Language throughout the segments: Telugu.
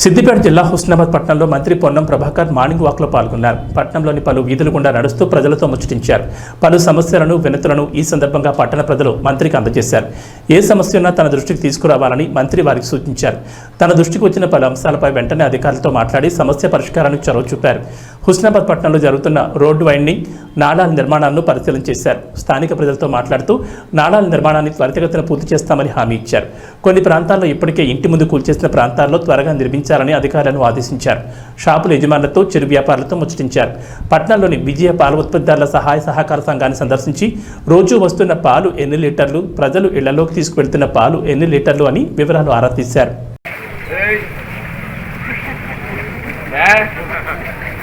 సిద్దిపేట జిల్లా హుస్నాబాద్ పట్టణంలో మంత్రి పొన్నం ప్రభాకర్ మార్నింగ్ వాక్లో పాల్గొన్నారు. పట్టణంలోని పలు వీధులు గుండా నడుస్తూ ప్రజలతో ముచ్చటించారు. పలు సమస్యలను వినతులను ఈ సందర్భంగా పట్టణ ప్రజలు మంత్రికి అందజేశారు. ఏ సమస్య ఉన్నా తన దృష్టికి తీసుకురావాలని మంత్రి వారికి సూచించారు. తన దృష్టికి వచ్చిన పలు అంశాలపై వెంటనే అధికారులతో మాట్లాడి సమస్య పరిష్కారానికి చొరవ చూపారు. హుస్నాబాద్ పట్టణంలో జరుగుతున్న రోడ్డు వైండింగ్ నాళాల నిర్మాణాలను పరిశీలన చేశారు. స్థానిక ప్రజలతో మాట్లాడుతూ నాళాల నిర్మాణాన్ని త్వరితగతిన పూర్తి చేస్తామని హామీ ఇచ్చారు. కొన్ని ప్రాంతాల్లో ఇప్పటికే ఇంటి ముందు కూల్చేసిన ప్రాంతాల్లో త్వరగా నిర్మించాలని అధికారులను ఆదేశించారు. షాపుల యజమానులతో చిరు వ్యాపారులతో ముచ్చటించారు. పట్టణంలోని విజయ పాల ఉత్పత్తిదారుల సహాయ సహకార సంఘాన్ని సందర్శించి రోజు వస్తున్న పాలు ఎన్ని లీటర్లు ప్రజలు ఇళ్ళలోకి తీసుకువెళ్తున్న పాలు ఎన్ని లీటర్లు అని వివరాలు ఆరా తీశారు.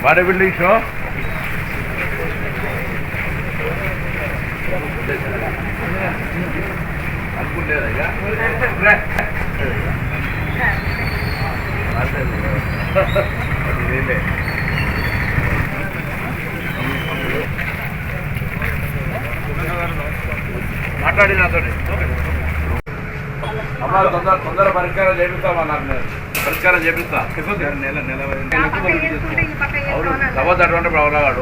Hey. What a building show. అనుకుంటేదా ఇక? మాట్లాడి నాతో అమ్మా తొందర తొందర పరిష్కారం చేపిస్తామా నాకు నేను. పరిష్కారం చేపిస్తా. నెల నెల అవును తర్వాత అటువంటి రావాడు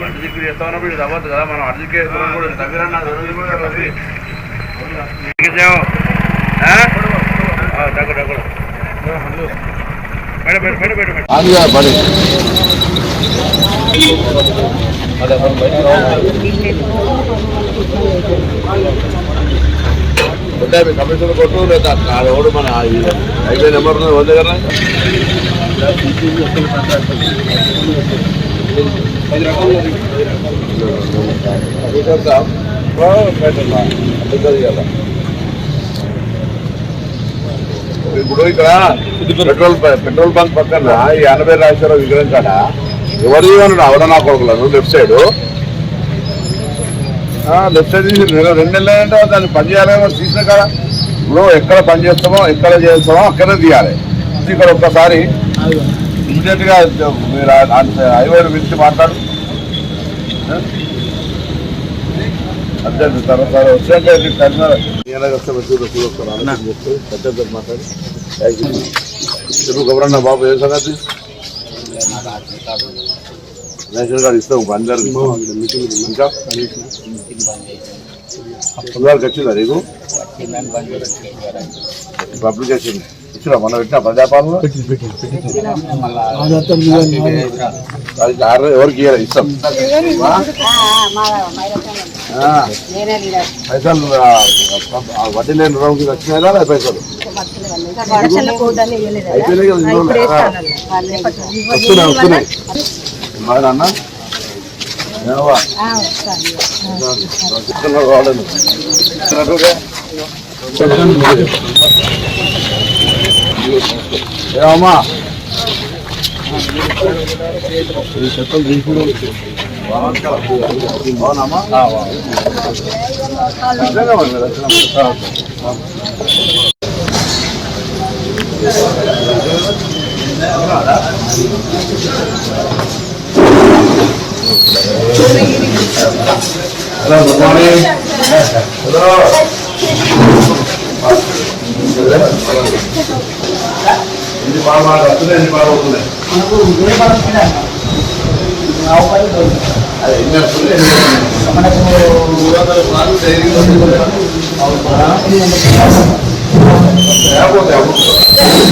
అటు దిక్కు చేస్తా ఉన్నప్పుడు ఇది అవ్వదు కదా మనం అటు దిక్కు కూడా. తగ్గిరన్నా బయట బయట మీ కమిషన్ కొట్టు లేదా ఆడ ఎవడు మన హైవే నెంబర్ ఉంది వంద కదా? ఇప్పుడు ఇక్కడ పెట్రోల్ పెట్రోల్ బంక్ పక్కన ఎనభై రాజేశ్వర విగ్రహం కాడ ఎవరు అన్నాడు అవడ కొడుకులను లెఫ్ట్ సైడ్. లెఫ్ట్ సైడ్ రెండు నెలలు అంటే దాన్ని పని చేయాలి తీసిన కాడ. ఇప్పుడు ఎక్కడ పని చేస్తామో ఎక్కడ చేస్తామో అక్కడే తీయాలి. ఇక్కడ ఒక్కసారి ఇమీడియట్గా మీరు హైవే పిలిచి మాట్లాడు. అర్జెంట్ తర్వాత వచ్చాక మాట్లాడి. చెప్పు బాబు ఏ సంగతి? రేషన్ కార్డు ఇస్తాం అందరికి ఇంకా అందరికి వచ్చిందా నీకు? అప్లికేషన్ ఇచ్చినా మొన్న పెట్టిన ప్రజాపాలన? ఎవరికి ఇవ్వాలి ఇస్తాం. పైసలు వడ్డీ లేని రుణంకి వచ్చినాయా లేదా పైసలు? అయిపోయినాయి కదా వస్తున్నాయి వస్తున్నాయి. నాన్న ఏమమ్మా చెత్తలు తీసుకుని అవునమ్మా మరి మీరు వచ్చినప్పుడు. ఆ, హలో గుడ్ మార్నింగ్ హలో ఇది బాగా బాగా వస్తున్నాయి ఇది బాగా అవుతున్నాయి అదే ఎన్ని వస్తున్నాయి లేకపోతే